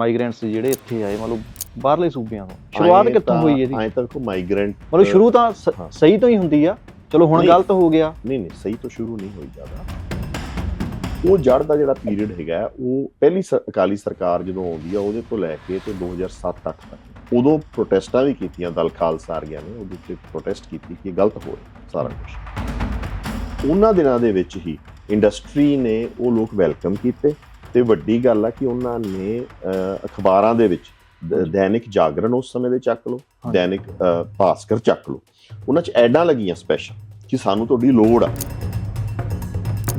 Migrants ਜਿਹੜੇ ਇੱਥੇ ਆਏ ਮਤਲਬ ਬਾਹਰਲੇ ਸੂਬਿਆਂ ਤੋਂ। ਸ਼ੁਰੂਆਤ ਕਿੱਥੋਂ ਹੋਈ ਇਹਦੀ? ਐਂ ਤਾਂ ਦੇਖੋ ਮਾਈਗ੍ਰੈਂਟ ਮਤਲਬ ਸ਼ੁਰੂ ਤਾਂ। ਸਹੀ ਤੋਂ ਹੀ ਹੁੰਦੀ ਆ। ਚਲੋ ਹੁਣ। ਗਲਤ ਹੋ ਗਿਆ। ਨਹੀਂ ਨਹੀਂ ਸਹੀ ਤੋਂ ਸ਼ੁਰੂ ਨਹੀਂ ਹੋਈ ਜ਼ਿਆਦਾ। ਉਹ ਜੜ ਦਾ ਜਿਹੜਾ ਪੀਰੀਅਡ ਹੈਗਾ ਉਹ ਪਹਿਲੀ ਅਕਾਲੀ ਸਰਕਾਰ ਜਦੋਂ ਆਉਂਦੀ ਆ ਉਹਦੇ ਤੋਂ ਲੈ ਕੇ ਤੇ 2007-8 ਤੱਕ। ਉਦੋਂ ਪ੍ਰੋਟੈਸਟਾਂ ਵੀ ਕੀਤੀਆਂ ਦਲ ਖਾਲਸਾ ਆਰੀਆਂ ਨੇ ਉਹਦੇ ਉੱਤੇ ਪ੍ਰੋਟੈਸਟ ਕੀਤੀ ਕਿ ਗਲਤ ਹੋ ਰਿਹਾ ਸਾਰਾ ਕੁਝ ਉਹਨਾਂ ਦਿਨਾਂ ਦੇ ਵਿੱਚ ਹੀ ਇੰਡਸਟਰੀ ਨੇ ਉਹ ਲੋਕ ਵੈਲਕਮ ਕੀਤੇ। ਤੇ ਵੱਡੀ ਗੱਲ ਆ ਕਿ ਉਹਨਾਂ ਨੇ ਅਖਬਾਰਾਂ ਦੇ ਵਿੱਚ। ਦੈਨਿਕ ਜਾਗਰਣ ਉਸ ਸਮੇਂ ਦੇ ਚੱਕ ਲਓ। ਦੈਨਿਕ ਭਾਸਕਰ ਚੱਕ ਲਓ। ਉਹਨਾਂ 'ਚ ਐਡਾਂ ਲੱਗੀਆਂ ਸਪੈਸ਼ਲ ਕਿ ਸਾਨੂੰ ਤੁਹਾਡੀ ਲੋੜ ਆ।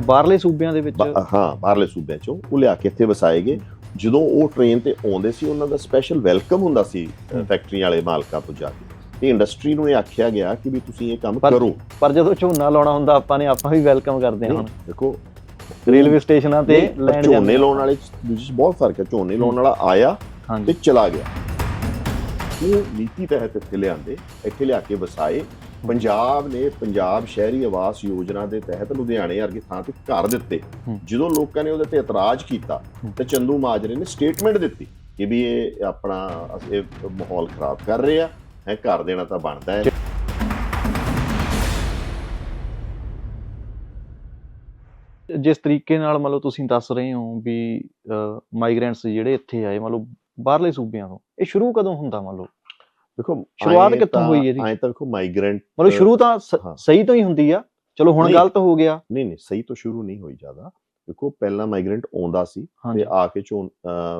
ਬਾਹਰਲੇ ਸੂਬਿਆਂ ਦੇ ਵਿੱਚ? ਹਾਂ ਬਾਹਰਲੇ ਸੂਬਿਆਂ ਚੋਂ ਉਹ ਲਿਆ ਕੇ ਇੱਥੇ ਵਸਾਏ ਗਏ। ਜਦੋਂ ਉਹ ਟ੍ਰੇਨ ਤੇ ਆਉਂਦੇ ਸੀ ਉਹਨਾਂ ਦਾ ਸਪੈਸ਼ਲ ਵੈਲਕਮ ਹੁੰਦਾ ਸੀ। ਫੈਕਟਰੀ ਵਾਲੇ ਮਾਲਕਾਂ ਤੋਂ ਜਾ ਕੇ। ਤੇ ਇੰਡਸਟਰੀ ਨੂੰ ਇਹ ਆਖਿਆ ਗਿਆ ਕਿ ਵੀ ਤੁਸੀਂ ਇਹ ਕੰਮ ਕਰੋ। ਪਰ ਜਦੋਂ ਝੋਨਾ ਲਾਉਣਾ ਹੁੰਦਾ ਆਪਾਂ ਨੇ ਆਪਾਂ ਵੀ ਵੈਲਕਮ ਕਰਦੇ ਹਾਂ ਹੁਣ। ਦੇਖੋ ਰੇਲਵੇ ਸਟੇਸ਼ਨਾਂ ਤੇ ਲੈਣ ਝੋਨੇ ਜਾਂਦੇ ਲਾਉਣ ਵਾਲੇ 'ਚ ਦੂਜੇ 'ਚ ਬਹੁਤ ਫ਼ਰਕ ਹੈ। ਝੋਨੇ ਲਾਉਣ ਵਾਲਾ ਆਇਆ ਤੇ ਚਲਾ ਗਿਆ। ਉਹ ਨੀਤੀ ਤਹਿਤ ਇੱਥੇ ਲਿਆਂਦੇ ਇੱਥੇ ਲਿਆ ਕੇ ਵਸਾਏ। ਪੰਜਾਬ ਨੇ ਪੰਜਾਬ ਸ਼ਹਿਰੀ ਆਵਾਸ ਯੋਜਨਾ ਦੇ ਤਹਿਤ ਲੁਧਿਆਣੇ ਵਰਗੀ ਥਾਂ ਤੇ ਘਰ ਦਿੱਤੇ। ਜਦੋਂ ਲੋਕਾਂ ਨੇ ਉਹਦੇ ਤੇ ਇਤਰਾਜ਼ ਕੀਤਾ। ਤੇ ਚੰਦੂ ਮਾਜਰੇ ਨੇ ਸਟੇਟਮੈਂਟ ਦਿੱਤੀ ਕਿ ਵੀ ਇਹ ਆਪਣਾ ਇਹ ਮਾਹੌਲ ਖਰਾਬ ਕਰ ਰਹੇ ਹੈ ਘਰ ਦੇਣਾ ਤਾਂ ਬਣਦਾ ਹੈ। ਜਿਸ ਤਰੀਕੇ ਨਾਲ ਮਤਲਬ ਤੁਸੀਂ ਦੱਸ ਰਹੇ ਹੋ ਵੀ ਮਾਈਗ੍ਰੈਂਟਸ ਜਿਹੜੇ ਇੱਥੇ ਆਏ ਮਤਲਬ ਬਾਹਰਲੇ ਸੂਬਿਆਂ ਤੋਂ ਇਹ ਸ਼ੁਰੂ ਕਦੋਂ ਹੁੰਦਾ ਮਤਲਬ ਦੇਖੋ ਸ਼ੁਰੂਆਤ ਕਿੱਥੋਂ ਹੋਈ ਇਹਦੀ? ਐਂ ਤਾਂ ਦੇਖੋ ਮਾਈਗ੍ਰੈਂਟ ਮਤਲਬ ਸ਼ੁਰੂ ਤਾਂ। ਸਹੀ ਤੋਂ ਹੀ ਹੁੰਦੀ ਆ ਚਲੋ ਹੁਣ। ਗਲਤ ਹੋ ਗਿਆ ਨਹੀਂ ਨਹੀਂ ਸਹੀ ਤੋਂ ਸ਼ੁਰੂ ਨਹੀਂ ਹੋਈ ਜ਼ਿਆਦਾ ਦੇਖੋ ਪਹਿਲਾਂ ਮਾਈਗ੍ਰੈਂਟ ਆਉਂਦਾ ਸੀ ਤੇ ਆ ਕੇ ਝੋਨ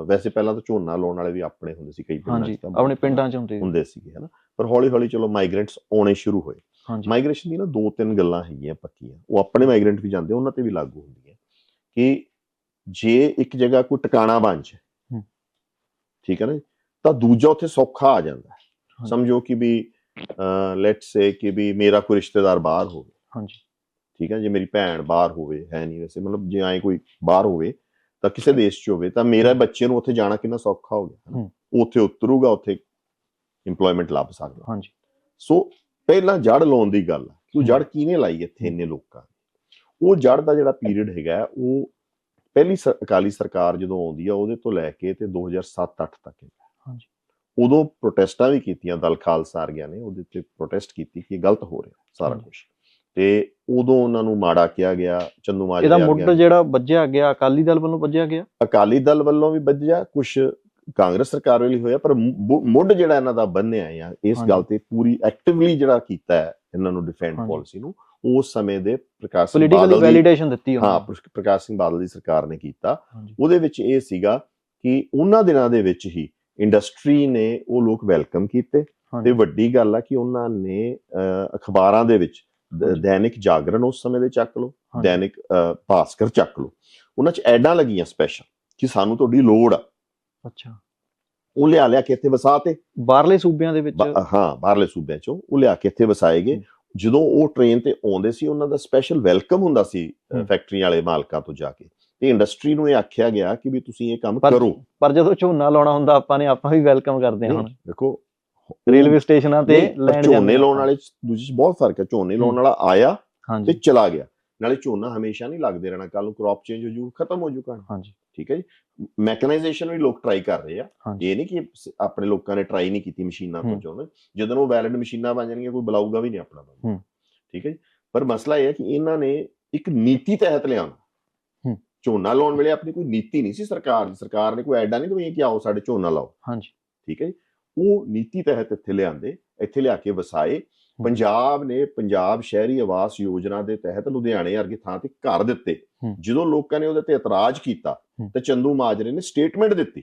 ਵੈਸੇ ਪਹਿਲਾਂ ਤਾਂ ਝੋਨਾ ਲਾਉਣ ਵਾਲੇ ਵੀ ਆਪਣੇ ਹੁੰਦੇ ਸੀ ਕਈ ਪਿੰਡਾਂ 'ਚ ਆਪਣੇ ਪਿੰਡਾਂ ਚ ਹੁੰਦੇ ਸੀ। ਹੁੰਦੇ ਸੀਗੇ ਹਨਾ ਪਰ ਹੌਲੀ ਹੌਲੀ ਚਲੋ ਮਾਈਗ੍ਰੈਂਟਸ ਆਉਣੇ ਸ਼ੁਰੂ ਹੋਏ ਹਾਂਜੀ। ਮਾਈਗ੍ਰੇਸ਼ਨ ਦੀ ਨਾ ਦੋ ਤਿੰਨ ਗੱਲਾਂ ਹੈਗੀਆਂ ਪੱਕੀਆਂ। ਉਹ ਆਪਣੇ ਮਾਈਗ੍ਰੈਂਟ ਵੀ ਜਾਂਦੇ ਉਹਨਾਂ ਤੇ ਵੀ ਲਾਗੂ ਹੁੰਦੀਆਂ। ਕਿ ਜੇ ਇੱਕ ਜਗ੍ਹਾ ਕੋਈ ਟਿਕਾਣਾ ਬਣ ਹੂੰ। ਠੀਕ ਹੈ ਨਾ ਜੀ, ਤਾਂ ਦੂਜਾ ਉੱਥੇ ਸੌਖਾ ਆ ਜਾਂਦਾ। ਸਮਝੋ ਕਿ ਵੀ ਲੈਟਸ ਸੇ ਕਿ ਵੀ ਮੇਰਾ ਕੋਈ ਰਿਸ਼ਤੇਦਾਰ ਬਾਹਰ ਹੋਵੇ। ਹਾਂਜੀ। ਠੀਕ ਹੈ ਜੇ ਮੇਰੀ ਭੈਣ ਬਾਹਰ ਹੋਵੇ ਹੈ ਨਹੀਂ ਵੈਸੇ ਮਤਲਬ ਜੇ ਐ ਕੋਈ ਬਾਹਰ ਹੋਵੇ ਤਾਂ ਕਿਸੇ ਦੇਸ਼ 'ਚ ਹੋਵੇ ਤਾਂ ਮੇਰਾ ਬੱਚੇ ਨੂੰ ਉੱਥੇ ਜਾਣਾ ਕਿੰਨਾ ਸੌਖਾ ਹੋ ਗਿਆ। ਉੱਥੇ ਉਤਰੂਗਾ ਉੱਥੇ ਇੰਪਲੋਇਮੈਂਟ ਲੱਭ ਸਕਦਾ। ਹਾਂਜੀ। ਸੋ ਪਹਿਲਾਂ ਜੜ ਲਾਉਣ ਦੀ ਗੱਲ ਹੂੰ। ਜੜ ਕਿਹਨੇ ਲਾਈ ਇੱਥੇ ਇੰਨੇ ਲੋਕਾਂ ਉਹ ਜੜ ਦਾ ਜਿਹੜਾ ਪੀਰੀਅਡ ਹੈਗਾ ਉਹ ਪਹਿਲੀ ਅਕਾਲੀ ਸਰਕਾਰ ਜਦੋਂ ਆਉਂਦੀ ਆ ਉਹਦੇ ਤੋਂ ਲੈ ਕੇ ਤੇ 2007-8 ਤੱਕ ਹਾਂਜੀ। ਉਦੋਂ ਪ੍ਰੋਟੈਸਟਾਂ ਵੀ ਕੀਤੀਆਂ ਦਲ ਖਾਲਸਾ ਆਰੀਆਂ ਨੇ ਉਹਦੇ ਤੇ ਪ੍ਰੋਟੈਸਟ ਕੀਤੀ ਕਿ ਗਲਤ ਹੋ ਰਿਹਾ ਸਾਰਾ। ਕੁਝ ਤੇ ਉਦੋਂ ਉਹਨਾਂ ਨੂੰ ਮਾੜਾ ਕਿਹਾ ਗਿਆ ਚੰਦੂ ਮਾਜਰੇ ਇਹਦਾ ਮੁੱਢ ਜਿਹੜਾ ਵੱਜਿਆ ਗਿਆ ਅਕਾਲੀ ਦਲ ਵੱਲੋਂ ਵੱਜਿਆ ਗਿਆ ਅਕਾਲੀ ਦਲ ਵੱਲੋਂ ਵੀ ਵੱਜਿਆ ਕੁਝ ਕਾਂਗਰਸ ਸਰਕਾਰ ਵੱਲੋਂ ਹੋਇਆ ਪਰ ਮੁੱਢ ਜਿਹੜਾ ਇਹਨਾਂ ਦਾ ਬੰਨਿਆ ਆ ਇਸ। ਗੱਲ ਤੇ ਪੂਰੀ ਐਕਟਿਵਲੀ ਜਿਹੜਾ ਕੀਤਾ ਹੈ ਇਹਨਾਂ ਨੂੰ ਡਿਫੈਂਡ। ਪਾਲਿਸੀ ਨੂੰ ਉਸ ਸਮੇਂ ਦੇ ਪ੍ਰਕਾਸ਼ ਸਿੰਘ ਪੋਲੀਟੀਕਲੀ ਬਾਦਲ ਦੀ ਵੈਲੀਡੇਸ਼ਨ ਦਿੱਤੀ ਹਾਂ ਪ੍ਰਕਾਸ਼ ਸਿੰਘ ਬਾਦਲ ਦੀ ਸਰਕਾਰ ਨੇ ਕੀਤਾ ਉਹਦੇ ਵਿੱਚ ਇਹ ਸੀਗਾ ਕਿ ਉਹਨਾਂ ਦਿਨਾਂ ਦੇ ਵਿੱਚ ਹੀ ਇੰਡਸਟਰੀ ਨੇ ਉਹ ਲੋਕ ਵੈਲਕਮ ਕੀਤੇ ਤੇ ਵੱਡੀ ਗੱਲ ਆ ਕਿ ਉਹਨਾਂ ਨੇ ਅਖਬਾਰਾਂ ਦੇ ਵਿੱਚ। ਦੈਨਿਕ ਜਾਗਰਣ ਉਸ ਸਮੇਂ ਦੇ ਚੱਕ ਹਾਂਜੀ। ਦੈਨਿਕ ਭਾਸਕਰ ਚੱਕ ਲਓ ਉਹਨਾਂ 'ਚ ਐਡਾਂ ਲੱਗੀਆਂ ਸਪੈਸ਼ਲ ਕਿ ਸਾਨੂੰ ਤੁਹਾਡੀ ਲੋੜ ਆ ਅੱਛਾ। ਉਹ ਲਿਆ ਲਿਆ ਕੇ ਇੱਥੇ ਵਸਾਤੇ ਬਾਹਰਲੇ ਸੂਬਿਆਂ ਦੇ ਵਿੱਚ? ਹਾਂ ਬਾਹਰਲੇ ਸੂਬਿਆਂ ਚੋਂ ਉਹ ਲਿਆ ਕੇ ਇੱਥੇ ਵਸਾਏ ਗਏ ਹੂੰ। ਜਦੋਂ ਉਹ ਟ੍ਰੇਨ ਤੇ ਆਉਂਦੇ ਸੀ ਉਹਨਾਂ ਦਾ ਸਪੈਸ਼ਲ ਵੈਲਕਮ ਹੁੰਦਾ ਸੀ। ਫੈਕਟਰੀ ਵਾਲੇ ਮਾਲਕਾਂ ਤੋਂ ਜਾ ਕੇ। ਤੇ ਇੰਡਸਟਰੀ ਨੂੰ ਇਹ ਆਖਿਆ ਗਿਆ ਕਿ ਵੀ ਤੁਸੀਂ ਇਹ ਕੰਮ ਕਰੋ। ਪਰ ਜਦੋਂ ਝੋਨਾ ਲਾਉਣਾ ਹੁੰਦਾ ਆਪਾਂ ਨੇ ਆਪਾਂ ਵੀ ਵੈਲਕਮ ਕਰਦੇ ਹਾਂ ਹੁਣ। ਦੇਖੋ ਰੇਲਵੇ ਸਟੇਸ਼ਨਾਂ ਤੇ ਲੈਣ ਜਾਂਦੇ ਝੋਨੇ। ਲਾਉਣ ਵਾਲੇ ਦੂਜੇ 'ਚ ਬਹੁਤ ਫ਼ਰਕ ਹੈ। ਝੋਨੇ ਲਾਉਣ ਵਾਲਾ ਆਇਆ ਤੇ ਚਲਾ ਗਿਆ। ਨਾਲੇ ਝੋਨਾ ਹਮੇਸ਼ਾ ਨਹੀਂ ਲੱਗਦੇ ਰਹਿਣਾ। ਕੱਲ ਨੂੰ ਕ੍ਰੌਪ ਚੇਂਜ ਹੋ ਜੂ ਖਤਮ ਹੋ ਜੂ ਕਣ ਹਾਂਜੀ। ਠੀਕ ਹੈ ਜੀ? ਮੈਕਨਾਈਜੇਸ਼ਨ ਵੀ ਲੋਕ ਟਰਾਈ ਕਰ ਰਹੇ ਆ। ਇਹ ਨਹੀਂ ਕਿ ਆਪਣੇ ਲੋਕਾਂ ਨੇ ਟਰਾਈ ਨਹੀਂ ਕੀਤੀ ਮਸ਼ੀਨਾਂ ਤੋਂ। ਚਾਹੁੰਦੇ ਜਦੋਂ ਉਹ ਵੈਲਿਡ ਮਸ਼ੀਨਾਂ ਬਣ ਜਾਣਗੀਆਂ ਕੋਈ ਬੁਲਾਊਗਾ ਵੀ ਨਹੀਂ ਆਪਣਾ ਬੰਦਾ। ਠੀਕ ਹੈ ਜੀ? ਪਰ ਮਸਲਾ ਇਹ ਹੈ ਕਿ ਇਹਨਾਂ ਨੇ ਇੱਕ ਨੀਤੀ ਤਹਿਤ ਲਿਆਉਣਾ ਹੂੰ। ਝੋਨਾ ਲਾਉਣ ਵੇਲੇ ਆਪਣੀ ਕੋਈ ਨੀਤੀ ਨਹੀਂ ਸੀ ਸਰਕਾਰ ਦੀ। ਸਰਕਾਰ ਨੇ ਕੋਈ ਐਡਾ ਨਹੀਂ ਦਵਾਈ ਕਿ ਆਓ ਸਾਡੇ ਝੋਨਾ ਲਾਓ। ਹਾਂਜੀ। ਠੀਕ ਹੈ ਜੀ? ਉਹ ਨੀਤੀ ਤਹਿਤ ਇੱਥੇ ਲਿਆਂਦੇ ਇੱਥੇ ਲਿਆ ਕੇ ਵਸਾਏ। ਪੰਜਾਬ ਨੇ ਪੰਜਾਬ ਸ਼ਹਿਰੀ ਆਵਾਸ ਯੋਜਨਾ ਦੇ ਤਹਿਤ ਲੁਧਿਆਣੇ ਵਰਗੀ ਥਾਂ ਤੇ ਘਰ ਦਿੱਤੇ। ਜਦੋਂ ਲੋਕਾਂ ਨੇ ਉਹਦੇ ਤੇ ਇਤਰਾਜ਼ ਕੀਤਾ। ਤੇ ਚੰਦੂ ਮਾਜਰੇ ਨੇ ਸਟੇਟਮੈਂਟ ਦਿੱਤੀ।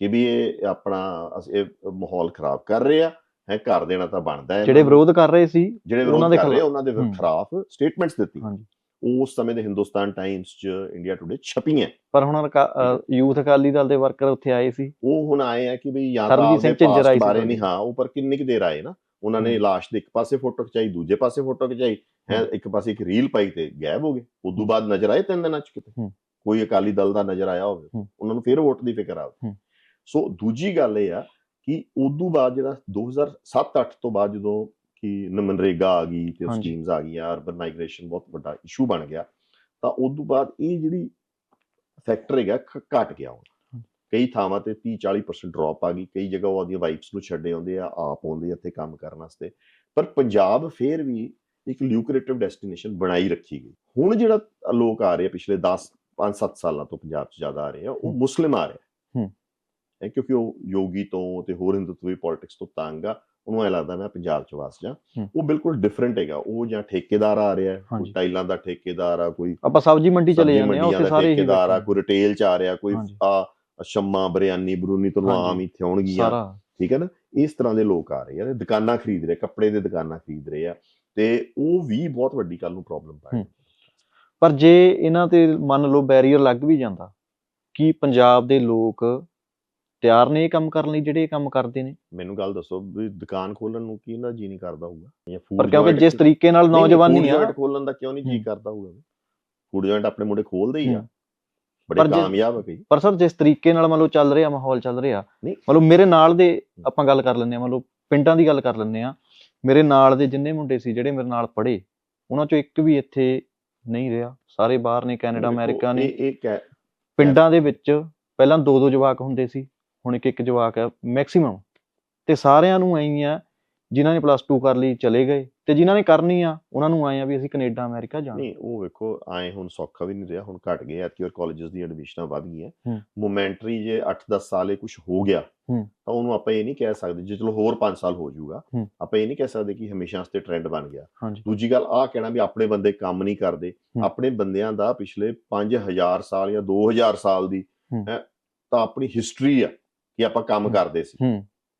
ਕਿ ਵੀ ਇਹ ਆਪਣਾ ਇਹ ਮਾਹੌਲ ਖਰਾਬ ਕਰ ਰਹੇ ਆ ਹੈ ਘਰ ਦੇਣਾ ਤਾਂ ਬਣਦਾ ਹੈ ਜਿਹੜੇ ਵਿਰੋਧ ਕਰ ਰਹੇ ਸੀ ਜਿਹੜੇ ਵਿਰੋਧ ਕਰ ਰਹੇ। ਉਹਨਾਂ ਦੇ। ਖਿਲਾਫ ਸਟੇਟਮੈਂਟਸ ਦਿੱਤੀ ਹਾਂਜੀ ਉਸ ਸਮੇਂ ਦੇ ਹਿੰਦੁਸਤਾਨ ਟਾਈਮਸ 'ਚ ਇੰਡੀਆ ਟੁਡੇ ਛਪੀਆਂ ਪਰ ਹੁਣ ਯੂਥ ਅਕਾਲੀ ਦਲ ਦੇ ਵਰਕਰ ਉੱਥੇ ਆਏ ਸੀ ਉਹ ਹੁਣ ਆਏ ਆ ਕਿ ਵੀ ਤਾਂ ਸਰਬਜੀਤ ਸਿੰਘ ਝਿੰਜਰ ਆਈ ਬਾਰੇ। ਨਹੀਂ ਹਾਂ ਉਹ ਪਰ ਕਿੰਨੀ ਕੁ ਦੇਰ ਆਏ ਨਾ ਉਹਨਾਂ ਨੇ। ਲਾਸ਼ ਦੇ ਇੱਕ ਪਾਸੇ ਫੋਟੋ ਖਿਚਾਈ ਦੂਜੇ ਪਾਸੇ ਫੋਟੋ ਖਿਚਾਈ ਹੈ। ਇੱਕ ਪਾਸੇ ਇੱਕ ਰੀਲ ਪਾਈ ਤੇ ਗਾਇਬ ਹੋ ਗਏ ਉਦੋਂ ਬਾਅਦ ਨਜ਼ਰ ਆਏ ਤਿੰਨ ਦਿਨਾਂ ਚ ਕਿਤੇ ਹੂੰ। ਕੋਈ ਅਕਾਲੀ ਦਲ ਦਾ ਨਜ਼ਰ ਆਇਆ ਹੋਵੇ। ਉਹਨਾਂ ਨੂੰ ਫਿਰ ਵੋਟ ਦੀ ਫਿਕਰ ਆਵੇ। ਸੋ ਦੂਜੀ ਗੱਲ ਇਹ ਆ ਕਿ ਉਦੋਂ ਬਾਅਦ ਜਿਹੜਾ 2007-8 ਤੋਂ ਬਾਅਦ ਜਦੋਂ ਕਿ ਮਨਰੇਗਾ ਆ ਗਈ ਤੇ। ਸਕੀਮਸ ਆ ਗਈਆਂ ਅਰਬਨ ਮਾਈਗ੍ਰੇਸ਼ਨ ਬਹੁਤ ਵੱਡਾ ਇਸ਼ੂ ਬਣ ਗਿਆ ਤਾਂ ਉਦੋਂ ਬਾਅਦ ਇਹ ਜਿਹੜੀ ਫੈਕਟਰ ਹੈਗਾ ਘਟ ਗਿਆ ਹੁਣ ਕਈ ਥਾਵਾਂ ਤੇ 30 40% ਡ੍ਰੌਪ ਆ ਗਈ ਕਈ ਜਗ੍ਹਾ ਉਹ ਆਪਦੀਆਂ ਵਾਈਫਸ ਨੂੰ ਛੱਡੇ ਆਉਂਦੇ ਆ ਆਪ ਆਉਂਦੇ ਆ ਇੱਥੇ ਕੰਮ ਕਰਨ ਵਾਸਤੇ ਪਰ ਪੰਜਾਬ ਫੇਰ ਵੀ ਇੱਕ ਲਿਊਕਰੇਟਿਵ ਡੈਸਟੀਨੇਸ਼ਨ ਬਣਾਈ ਰੱਖੀ ਗਈ ਹੁਣ ਜਿਹੜਾ ਲੋਕ ਆ ਰਹੇ ਆ ਪਿਛਲੇ 10 5-7 ਸਾਲਾਂ ਤੋਂ ਪੰਜਾਬ 'ਚ ਜ਼ਿਆਦਾ ਆ ਰਹੇ ਆ ਉਹ ਹੂੰ। ਮੁਸਲਿਮ ਆ ਰਹੇ ਆ ਹੂੰ। ਇਹ ਕਿਉਂਕਿ ਉਹ ਯੋਗੀ ਤੋਂ ਤੇ ਹੋਰ ਹਿੰਦੂਤਵੀ ਪੋਲਿਟਿਕਸ ਤੋਂ ਤੰਗ ਆ ਉਹਨੂੰ ਐ ਲੱਗਦਾ ਮੈਂ ਪੰਜਾਬ 'ਚ ਵਸ ਜਾ ਹੂੰ। ਉਹ ਬਿਲਕੁਲ ਡਿਫਰੈਂਟ ਹੈਗਾ ਉਹ ਜਾਂ ਠੇਕੇਦਾਰ ਆ ਰਿਹਾ ਹੈ, ਕੋਈ। ਟਾਈਲਾਂ ਦਾ ਠੇਕੇਦਾਰ ਆ ਕੋਈ ਆਪਾਂ ਸਬਜ਼ੀ ਮੰਡੀ ਚਲੇ ਜਾਂਦੇ ਆ ਉੱਥੇ ਸਾਰੇ ਠੇਕੇਦਾਰ ਆ ਕੋਈ ਰਿਟੇਲ 'ਚ ਆ ਰਿਹਾ ਕੋਈ। ਆ ਸ਼ੰਮਾ ਬਰਿਆਨੀ ਬਰੂਨੀ ਤੋਂ। ਆਮ ਇੱਥੇ ਆਉਣਗੀਆਂ ਸਾਰਾ ਠੀਕ ਹੈ ਨਾ ਇਸ ਤਰ੍ਹਾਂ ਦੇ ਲੋਕ ਆ ਰਹੇ ਆ ਦੁਕਾਨਾਂ ਖਰੀਦ ਰਹੇ ਕੱਪੜੇ ਦੇ ਦੁਕਾਨਾਂ ਖਰੀਦ ਰਹੇ ਆ ਤੇ ਉਹ ਵੀ ਬਹੁਤ ਵੱਡੀ ਕੱਲ ਨੂੰ ਪ੍ਰੋਬਲਮ ਪਾ ਹੂੰ। ਪਰ ਜੇ ਇਹਨਾਂ ਤੇ ਮੰਨ ਲਓ ਬੈਰੀਅਰ ਲੱਗ ਵੀ ਜਾਂਦਾ ਕੀ ਪੰਜਾਬ ਦੇ ਲੋਕ ਤਿਆਰ ਨੇ ਇਹ ਕੰਮ ਕਰਨ ਲਈ ਜਿਹੜੇ ਇਹ ਕੰਮ ਕਰਦੇ ਨੇ? ਮੈਨੂੰ ਗੱਲ ਦੱਸੋ ਵੀ ਦੁਕਾਨ ਖੋਲਣ ਨੂੰ ਕੀ ਨਾ ਜੀ ਨਹੀਂ ਕਰਦਾ ਹੋਊਗਾ? ਜਾਂ food ਪਰ ਕਿਉਂਕਿ ਜਿਸ ਤਰੀਕੇ ਨਾਲ ਨੌਜਵਾਨੀ ਆ। joint ਖੋਲਣ ਦਾ ਕਿਉਂ ਨਹੀਂ ਜੀ ਹੂੰ। ਕਰਦਾ ਹੋਊਗਾ? ਫੂਡ ਜੁਆਇੰਟ ਆਪਣੇ ਮੁੰਡੇ ਖੋਲਦੇ ਹੀ ਆ। ਹੂੰ। ਬੜੇ ਕਾਮਯਾਬ ਆ ਕਈ। ਪਰ ਸਰ ਜਿਸ ਤਰੀਕੇ ਨਾਲ ਮੰਨ ਲਓ ਚੱਲ ਰਿਹਾ ਮਾਹੌਲ ਚੱਲ ਰਿਹਾ। ਮੰਨ ਲਓ ਮੇਰੇ ਨਾਲ ਦੇ ਆਪਾਂ ਗੱਲ ਕਰ ਲੈਂਦੇ ਆ ਮੰਨ ਲਓ ਪਿੰਡਾਂ ਦੀ ਗੱਲ ਕਰ ਲੈਂਦੇ ਆ ਮੇਰੇ ਨਾਲ ਦੇ ਜਿੰਨੇ ਮੁੰਡੇ ਸੀ ਜਿਹੜੇ ਮੇਰੇ ਨਾਲ ਪੜ੍ਹੇ ਉਹਨਾਂ ਚੋਂ ਇੱਕ ਵੀ ਇੱਥੇ ਨਹੀਂ ਰਿਹਾ। ਸਾਰੇ ਬਾਹਰ ਨੇ ਕੈਨੇਡਾ ਅਮਰੀਕਾ ਨੇ। ਇਹ ਪਿੰਡਾਂ ਦੇ ਵਿੱਚ ਪਹਿਲਾਂ ਦੋ ਦੋ ਜਵਾਕ ਹੁੰਦੇ ਸੀ ਹੁਣ ਇੱਕ ਇੱਕ ਜਵਾਕ ਹੈ ਮੈਕਸਿਮਮ। ਤੇ ਸਾਰਿਆਂ ਨੂੰ ਐਂ ਆ ਜਿਨ੍ਹਾਂ ਨੇ ਪਲੱਸ 2 ਕਰ ਲਈ ਚਲੇ ਗਏ ਤੇ ਜਿਨ੍ਹਾਂ ਨੇ ਕਰਨੀ ਆ ਉਹਨਾਂ ਨੂੰ ਆਏ ਆ ਵੀ ਅਸੀਂ ਕੈਨੇਡਾ ਅਮਰੀਕਾ ਜਾਣਾ ਨਹੀਂ ਉਹ ਵੇਖੋ ਆਏ ਹੁਣ ਸੌਖਾ ਵੀ ਨਹੀਂ ਰਿਹਾ ਹੁਣ ਘਟ ਗਏ ਐਤਕੀ ਔਰ ਕਾਲਜਸ ਦੀ ਐਡਮਿਸ਼ਨਾਂ ਵੱਧ ਗਈਆਂ। ਮੋਮੈਂਟਰੀ ਜੇ 8-10 ਸਾਲ ਇਹ ਕੁਝ ਹੋ ਗਿਆ। ਤਾਂ ਉਹਨੂੰ ਆਪਾਂ ਇਹ ਨਹੀਂ ਕਹਿ ਸਕਦੇ ਜੇ ਚਲੋ ਹੋਰ 5 ਸਾਲ ਹੋ ਜਾਊਗਾ। ਆਪਾਂ ਇਹ ਨਹੀਂ ਕਹਿ ਸਕਦੇ ਕਿ ਹਮੇਸ਼ਾ ਵਾਸਤੇ ਟ੍ਰੈਂਡ ਬਣ ਗਿਆ ਦੂਜੀ ਗੱਲ ਆਹ ਕਹਿਣਾ ਵੀ ਆਪਣੇ ਬੰਦੇ ਕੰਮ ਨਹੀਂ ਕਰਦੇ। ਆਪਣੇ ਬੰਦਿਆਂ ਦਾ ਪਿਛਲੇ 5000 ਸਾਲ ਜਾਂ 2000 ਸਾਲ ਦੀ ਤਾਂ ਆਪਣੀ ਹਿਸਟਰੀ ਆ ਕਿ ਆਪਾਂ ਕੰਮ। ਕਰਦੇ ਸੀ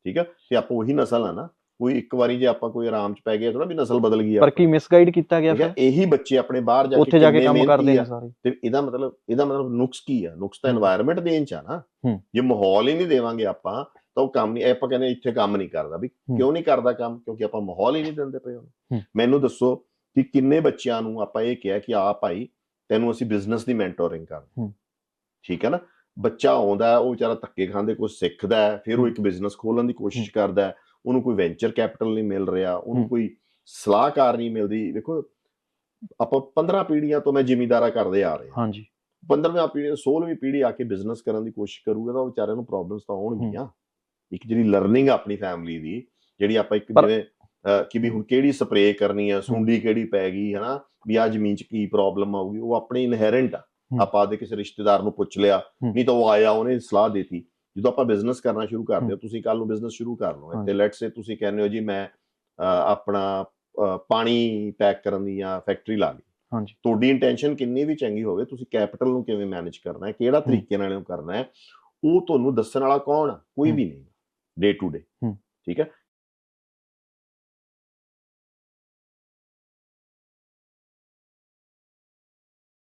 ਠੀਕ ਆ ਤੇ ਆਪਾਂ ਉਹੀ ਨਸਲ ਆ ਨਾ ਕੋਈ ਇੱਕ ਵਾਰੀ ਜੇ ਆਪਾਂ ਕੋਈ ਆਰਾਮ ਚ ਪੈ ਗਏ ਥੋੜਾ ਵੀ ਨਸਲ ਬਦਲ ਗਈ ਆ। ਪਰ ਕੀ ਮਿਸਗਾਈਡ ਕੀਤਾ ਗਿਆ ਫਿਰ? ਇਹੀ ਬੱਚੇ ਆਪਣੇ ਬਾਹਰ ਜਾ ਕੇ ਜਾ ਕੇ ਕੰਮ ਕਰਦੇ ਨੇ ਸਾਰੇ। ਤੇ ਇਹਦਾ ਮਤਲਬ ਇਹਦਾ ਮਤਲਬ ਨੁਕਸ ਕੀ ਆ? ਨੁਕਸ ਤਾਂ এনवायरमेंट ਦੇਣ ਚ ਆ ਨਾ। ਜੇ ਮਾਹੌਲ ਹੀ ਨਹੀਂ ਦੇਵਾਂਗੇ ਆਪਾਂ ਤਾਂ ਉਹ ਕੰਮ ਨਹੀਂ ਆਪਾਂ ਕਹਿੰਦੇ ਇੱਥੇ ਕੰਮ ਨਹੀਂ ਕਰਦਾ। ਵੀ ਕਿਉਂ ਨਹੀਂ ਕਰਦਾ ਕੰਮ? ਕਿਉਂਕਿ ਆਪਾਂ ਮਾਹੌਲ ਹੀ ਨਹੀਂ ਦਿੰਦੇ ਪਏ ਉਹਨੂੰ। ਮੈਨੂੰ ਦੱਸੋ ਕਿ ਕਿੰਨੇ ਬੱਚਿਆਂ ਨੂੰ ਆਪਾਂ ਇਹ ਕਿਹਾ ਕਿ ਆ ਭਾਈ ਤੈਨੂੰ ਅਸੀਂ ਬਿਜ਼ਨਸ ਦੀ ਮੈਂਟੋਰਿੰਗ ਕਰਦੇ ਠੀਕ ਹੈ ਨਾ? ਬੱਚਾ ਆਉਂਦਾ ਉਹ ਵਿਚਾਰਾ ਧੱਕੇ ਖਾਂਦੇ ਕੁਝ ਸਿੱਖਦਾ ਫਿਰ ਉਹ ਇੱਕ ਬਿਜ਼ਨਸ ਖੋਲਣ ਦੀ ਕੋਸ਼ਿਸ਼ ਕਰਦਾ। ਹੈ ਉਹਨੂੰ ਕੋਈ ਵੈਂਚਰ ਕੈਪੀਟਲ ਨਹੀਂ ਮਿਲ ਰਿਹਾ ਉਹਨੂੰ ਹੂੰ। ਕੋਈ ਸਲਾਹਕਾਰ ਨਹੀਂ ਮਿਲਦੀ। ਵੇਖੋ ਆਪਾਂ 15 ਪੀੜ੍ਹੀਆਂ ਤੋਂ ਮੈਂ ਜ਼ਿਮੀਂਦਾਰਾ ਕਰਦੇ ਆ ਰਿਹਾ। ਹਾਂਜੀ। 15ਵੀਂ ਪੀੜ੍ਹੀ 16ਵੀਂ ਪੀੜ੍ਹੀ ਆ ਕੇ ਬਿਜ਼ਨਸ ਕਰਨ ਦੀ ਕੋਸ਼ਿਸ਼ ਕਰੂਗਾ ਤਾਂ ਉਹ ਵਿਚਾਰਿਆਂ ਨੂੰ ਪ੍ਰੋਬਲਮਸ ਤਾਂ ਆਉਣਗੀਆਂ ਇੱਕ ਜਿਹੜੀ ਲਰਨਿੰਗ ਆਪਣੀ ਫੈਮਿਲੀ ਦੀ ਜਿਹੜੀ ਆਪਾਂ ਇੱਕ ਜਿਵੇਂ ਕਿ ਵੀ ਹੁਣ ਕਿਹੜੀ ਸਪਰੇਅ ਕਰਨੀ ਆ ਸੁੰਡੀ ਕਿਹੜੀ ਪੈ ਗਈ ਹਨਾ? ਵੀ ਆ ਜ਼ਮੀਨ 'ਚ ਕੀ ਪ੍ਰੋਬਲਮ ਆਊਗੀ? ਉਹ ਆਪਣੀ ਇਨਹੈਰੈਂਟ ਆ। ਹੂੰ। ਆਪਾਂ ਦੇ ਕਿਸੇ ਰਿਸ਼ਤੇਦਾਰ ਨੂੰ ਪੁੱਛ ਲਿਆ ਹੂੰ। ਨਹੀਂ ਤਾਂ ਉਹ ਆਇਆ ਉਹਨੇ ਸਲਾਹ ਦਿੱਤੀ। ਜਦੋਂ ਆਪਾਂ ਬਿਜ਼ਨਸ ਕਰਨਾ ਸ਼ੁਰੂ ਕਰਦੇ ਹਾਂ। ਤੁਸੀਂ ਕੱਲ ਨੂੰ ਬਿਜ਼ਨਸ ਸ਼ੁਰੂ ਕਰ ਲਓ। ਤੇ। ਲੈਟਸ ਸੇ ਤੁਸੀਂ ਕਹਿੰਦੇ ਹੋ ਜੀ ਮੈਂ ਆਪਣਾ ਪਾਣੀ ਪੈਕ ਕਰਨ ਦੀ ਜਾਂ ਫੈਕਟਰੀ ਲਾ ਲਈ। ਹਾਂਜੀ। ਤੁਹਾਡੀ ਇੰਟੈਂਸ਼ਨ ਕਿੰਨੀ ਵੀ ਚੰਗੀ ਹੋਵੇ ਤੁਸੀਂ ਕੈਪੀਟਲ ਨੂੰ ਕਿਵੇਂ ਮੈਨੇਜ ਕਰਨਾ ਹੈ ਕਿਹੜਾ ਤਰੀਕੇ ਨਾਲ ਇਹਨੂੰ ਕਰਨਾ ਹੈ ਉਹ ਤੁਹਾਨੂੰ ਦੱਸਣ ਵਾਲਾ ਕੌਣ ਕੋਈ। ਵੀ ਨਹੀਂ। Day to day. ਠੀਕ ਹੈ?